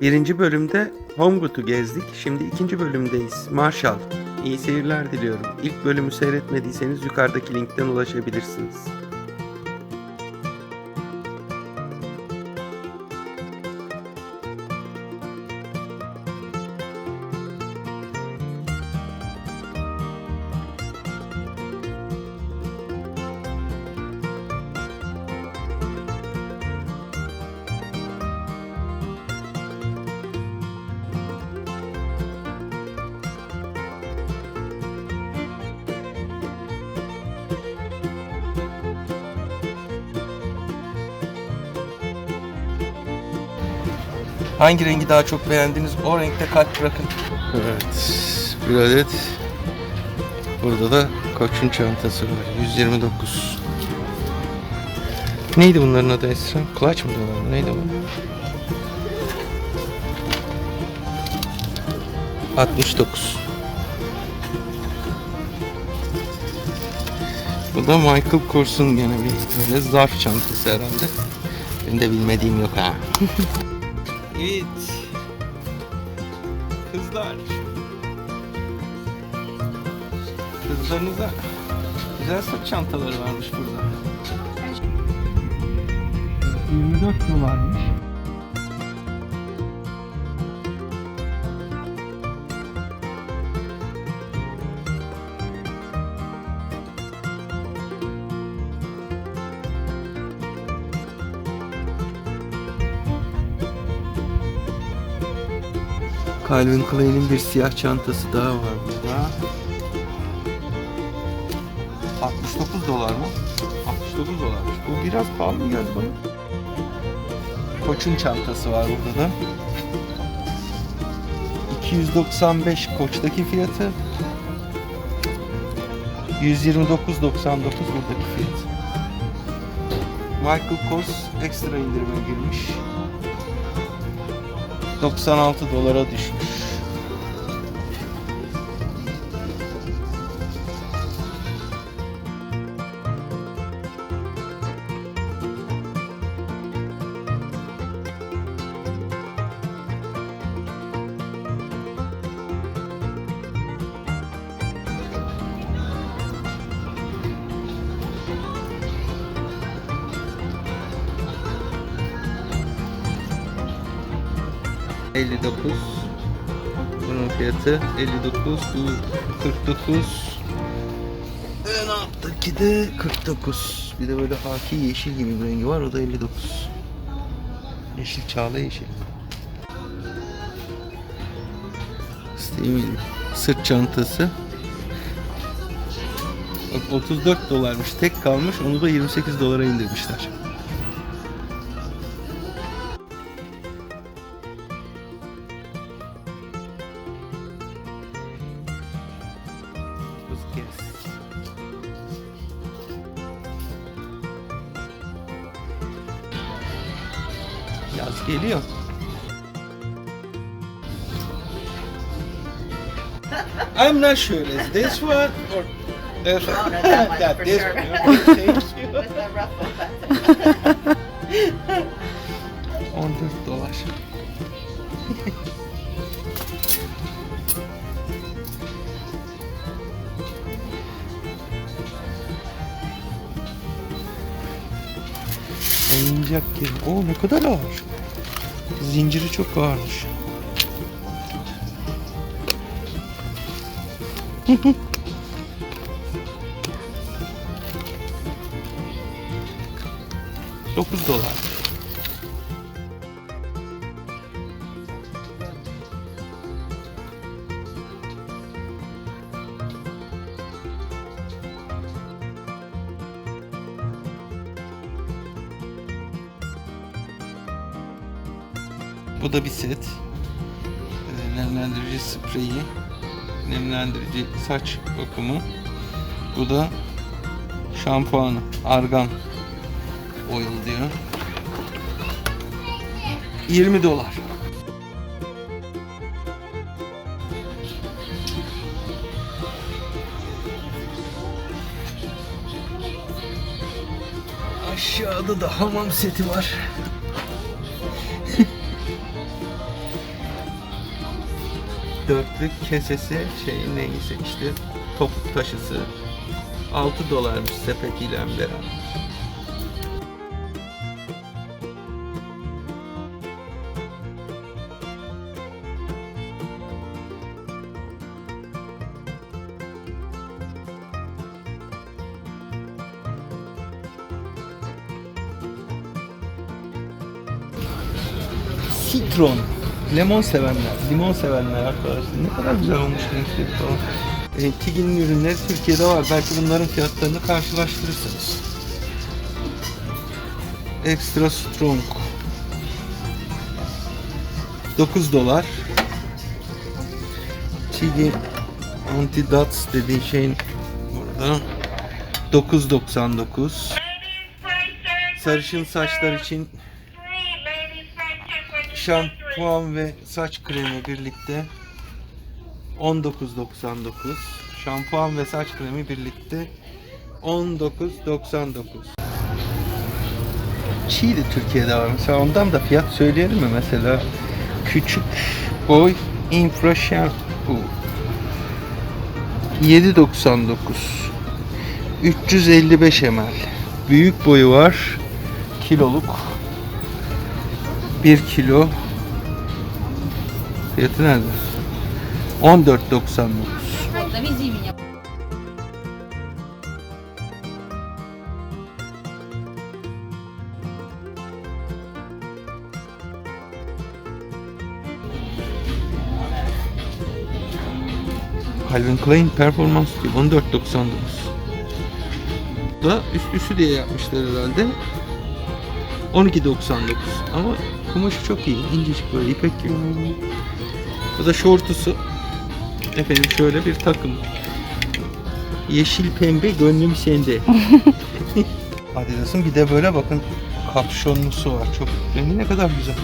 Birinci bölümde Homegood'u gezdik. Şimdi ikinci bölümdeyiz. Marshall. İyi seyirler diliyorum. İlk bölümü seyretmediyseniz yukarıdaki linkten ulaşabilirsiniz. Hangi rengi daha çok beğendiniz? O renkte kalp bırakın. Evet. Bir adet. Burada da koçun çantası var. 129. Neydi bunların adı Esra? Kulaç mı diyorlar? Neydi bu? 69. Bu da Michael Kors'un gene bir böyle zarf çantası herhalde. Benim de bilmediğim yok ha. Evet. Kızlar. Kızlarınıza güzel sırt çantaları varmış burada. 24 dolarmış. Calvin Klein'in bir siyah çantası daha var burada. 69 dolar mı? 69 dolarmış. Bu biraz pahalı mı geldi bana? Koç'un çantası var burada da. 295 Koç'taki fiyatı. 129.99 buradaki fiyatı. Michael Kors ekstra indirime girmiş. 96 dolara düşmüş. ...59... ...bunun fiyatı 59... ...bu 49... ...en alttaki de 49... ...bir de böyle haki yeşil gibi bir rengi var... ...o da 59... ...yeşil çağla yeşil... Steam'in sırt çantası... Bak 34 dolarmış tek kalmış onu da 28 dolara indirmişler. Yaz geliyor. I'm not sure. Is this one or this one? no, that one, Yeah, for this sure. one. Okay, Thank you. With the ruffle. 14 dolar. Oyuncak gibi. Oo ne kadar ağır. Zinciri çok ağırmış. Dokuz dolar. Bu da bir set. Ee, Nemlendirici spreyi, nemlendirici saç bakımı. Bu da şampuanı, argan oil diyor. 20 dolar. Aşağıda da hamam seti var. Dörtlük kesesi şey neyse işte topuk taşısı 6 dolarmış sepetiyle beraber. Citron. Lemon sevenler, limon sevenler arkadaşlar. Ne kadar güzel olmuş renkleri falan. E, Tigin'in ürünleri Türkiye'de var. Belki bunların fiyatlarını karşılaştırırsınız. Extra Strong. 9 dolar. Tigin Anti-Dots dediği şeyin burada 9.99. Sarışın saçlar için şampuan ve saç kremi birlikte 19.99 şampuan ve saç kremi birlikte 19.99 Çiğ de Türkiye'de var mesela ondan da fiyat söyleyelim mi mesela? Küçük boy infra shampoo 7.99 355 ml. Büyük boyu var kiloluk 1 kilo fiyatı nerede? 14.99 Calvin Klein performans diyor. 14.99 da üst üstü diye yapmışlar herhalde. 12.99 ama kumaşı çok iyi incecik böyle ipek gibi. Bu da şortusu. Efendim şöyle bir takım. Yeşil pembe gönlüm sende. Adidas'ın bir de böyle bakın kapşonlusu var. Çok rengi ne kadar güzel.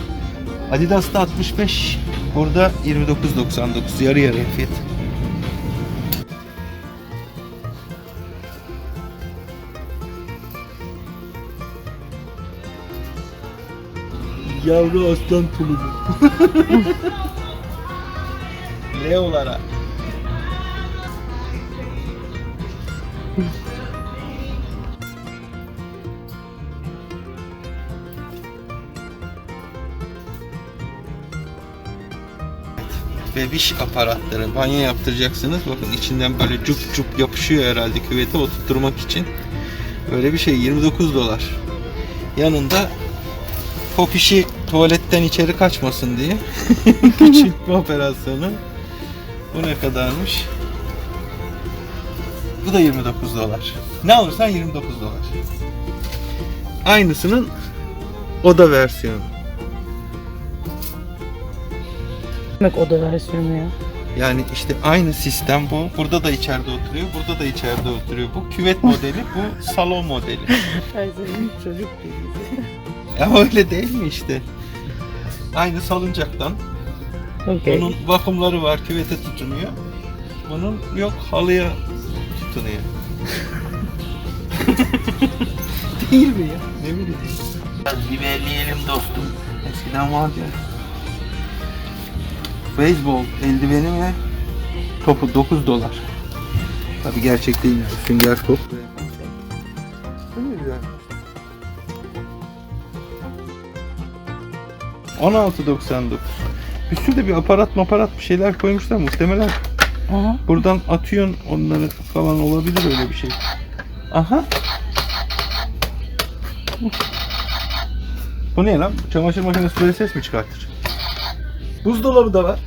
Adidas'ta 65 burada 29.99 yarı yarıya fiyat Yavru aslan tulumu. Leolara. Bebiş aparatları. Banyo yaptıracaksınız. Bakın içinden böyle cup cup yapışıyor herhalde küvete oturtturmak için. Böyle bir şey 29 dolar. Yanında Popişi tuvaletten içeri kaçmasın diye küçültme operasyonu. Bu ne kadarmış? Bu da 29 dolar. Ne alırsan 29 dolar. Aynısının oda versiyonu. demek oda versiyonu ya? Yani işte aynı sistem bu. Burada da içeride oturuyor, burada da içeride oturuyor. Bu küvet modeli, bu salon modeli. Her zaman çocuk bilgisi. Ya öyle değil mi işte? Aynı salıncaktan Okey. Bunun vakumları var, küvete tutunuyor. Bunun yok, halıya tutunuyor. Değil mi ya? Ne bileyim. Biraz biberleyelim dostum. Eskiden vardı ya. Beyzbol eldiveni ve topu 9 dolar. Tabi gerçek değil yani. Sünger top. 16.99 Bir sürü de bir aparat maparat bir şeyler koymuşlar muhtemelen. Aha. Buradan atıyorsun onları falan olabilir öyle bir şey. Aha. Bu ne lan? Çamaşır makinesi böyle ses mi çıkartır? Buzdolabı da var.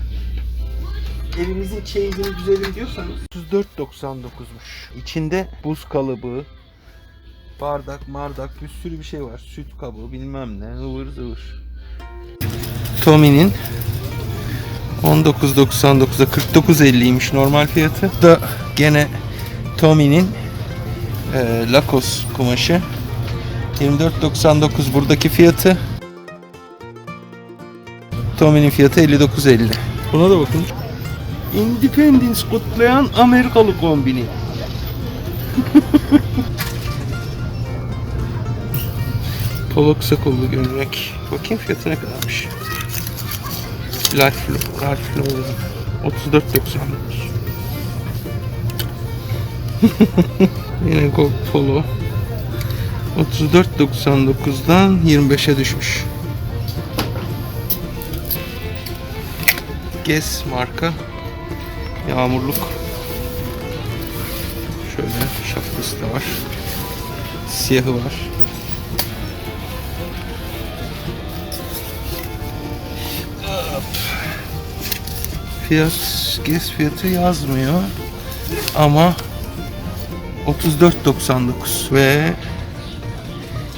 Evimizin çeyizini düzelim diyorsanız 34.99'muş. İçinde buz kalıbı, bardak, mardak bir sürü bir şey var. Süt kabı bilmem ne ıvır zıvır. Tommy'nin 19.99'a 49.50'ymiş normal fiyatı. Da gene Tommy'nin e, Lacoste kumaşı. 24.99 buradaki fiyatı. Tommy'nin fiyatı 59.50. Buna da bakın. Independence kutlayan Amerikalı kombini. Polo kısa kollu gömlek. Bakayım fiyatı ne kadarmış. Life Life Flow. 34.99 Yine Gold Polo 34.99'dan 25'e düşmüş. Guess marka yağmurluk. Şöyle şapkası da var. Siyahı var. Fiyat, Guess fiyatı yazmıyor. Ama 34.99 ve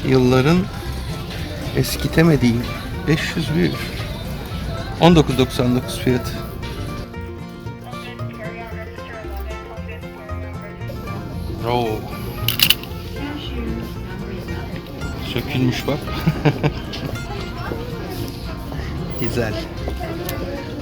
yılların eskitemediği 501 19.99 fiyatı. Oo. Sökülmüş bak. Güzel.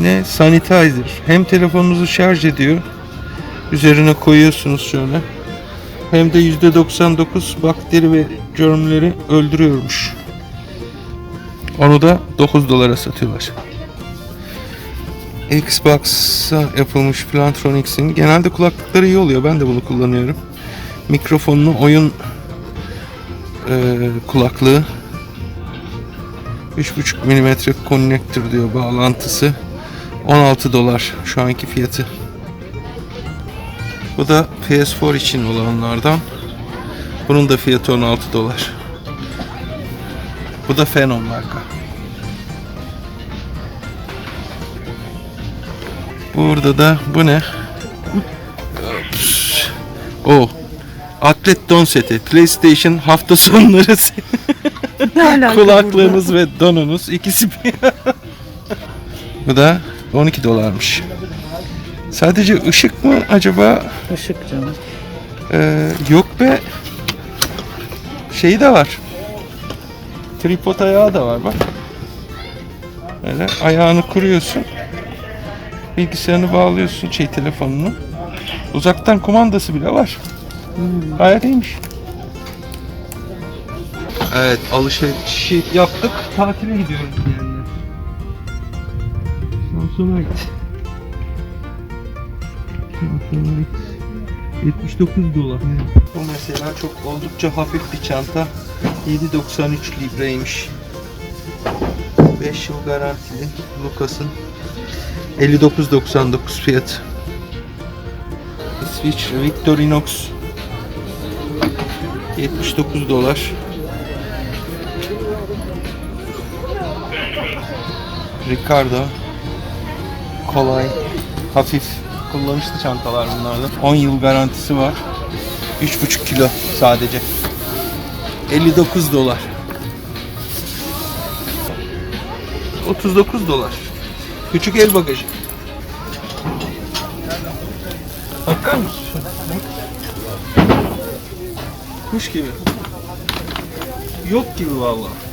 ne sanitizer. Hem telefonunuzu şarj ediyor. Üzerine koyuyorsunuz şöyle. Hem de %99 bakteri ve germleri öldürüyormuş. Onu da 9 dolara satıyorlar. Xbox'a yapılmış Plantronics'in genelde kulaklıkları iyi oluyor. Ben de bunu kullanıyorum. Mikrofonlu oyun eee, kulaklığı 3.5 mm konnektör diyor bağlantısı. 16 dolar şu anki fiyatı. Bu da PS4 için olanlardan. Bunun da fiyatı 16 dolar. Bu da Phenom marka. Burada da bu ne? O. Atlet don seti. PlayStation hafta sonları kulaklığınız ve donunuz ikisi bir. bu da 12 dolarmış. Sadece ışık mı acaba? Işık canım. Ee, yok be. Şeyi de var. Tripod ayağı da var bak. Böyle ayağını kuruyorsun. Bilgisayarını bağlıyorsun şey telefonunu. Uzaktan kumandası bile var. Gayet iyiymiş. Evet alışverişi yaptık. Tatile gidiyoruz diyenler. Samsonite. Samsonite. 79 dolar. Bu mesela çok oldukça hafif bir çanta. 7.93 libreymiş. 5 yıl garantili. Lucas'ın 59.99 fiyat. İsviçre Victorinox 79 dolar. Ricardo kolay, hafif kullanışlı çantalar bunlardan. 10 yıl garantisi var. 3,5 kilo sadece. 59 dolar. 39 dolar. Küçük el bagajı. Bakar mısın? Kuş gibi. Yok gibi vallahi.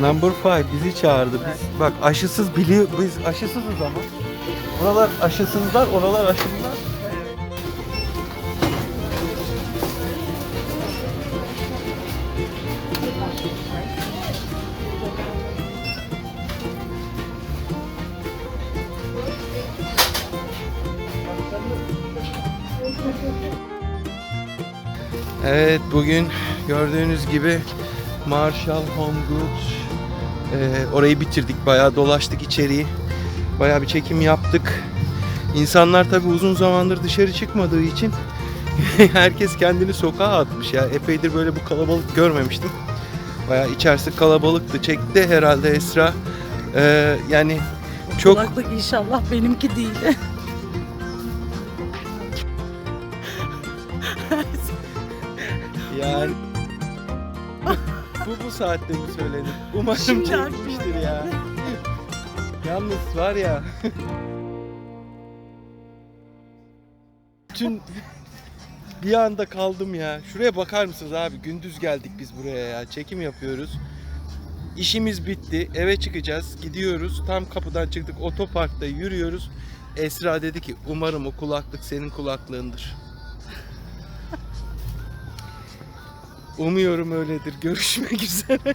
Number five bizi çağırdı. Biz bak aşısız biliyor biz aşısızız ama. Oralar aşısızlar, oralar aşısızlar. Evet bugün gördüğünüz gibi Marshall Home Goods ee, orayı bitirdik bayağı dolaştık içeriği. Bayağı bir çekim yaptık. İnsanlar tabi uzun zamandır dışarı çıkmadığı için herkes kendini sokağa atmış ya. Epeydir böyle bu kalabalık görmemiştim. Bayağı içerisi kalabalıktı çekti herhalde Esra. Ee, yani çok Kulaklık inşallah benimki değil. saatte mi söylenir? Umarım Şimdi aklıma çekmiştir ya. Yalnız var ya. Bütün bir anda kaldım ya. Şuraya bakar mısınız abi? Gündüz geldik biz buraya ya. Çekim yapıyoruz. İşimiz bitti. Eve çıkacağız. Gidiyoruz. Tam kapıdan çıktık. Otoparkta yürüyoruz. Esra dedi ki umarım o kulaklık senin kulaklığındır. Umuyorum öyledir. Görüşmek üzere.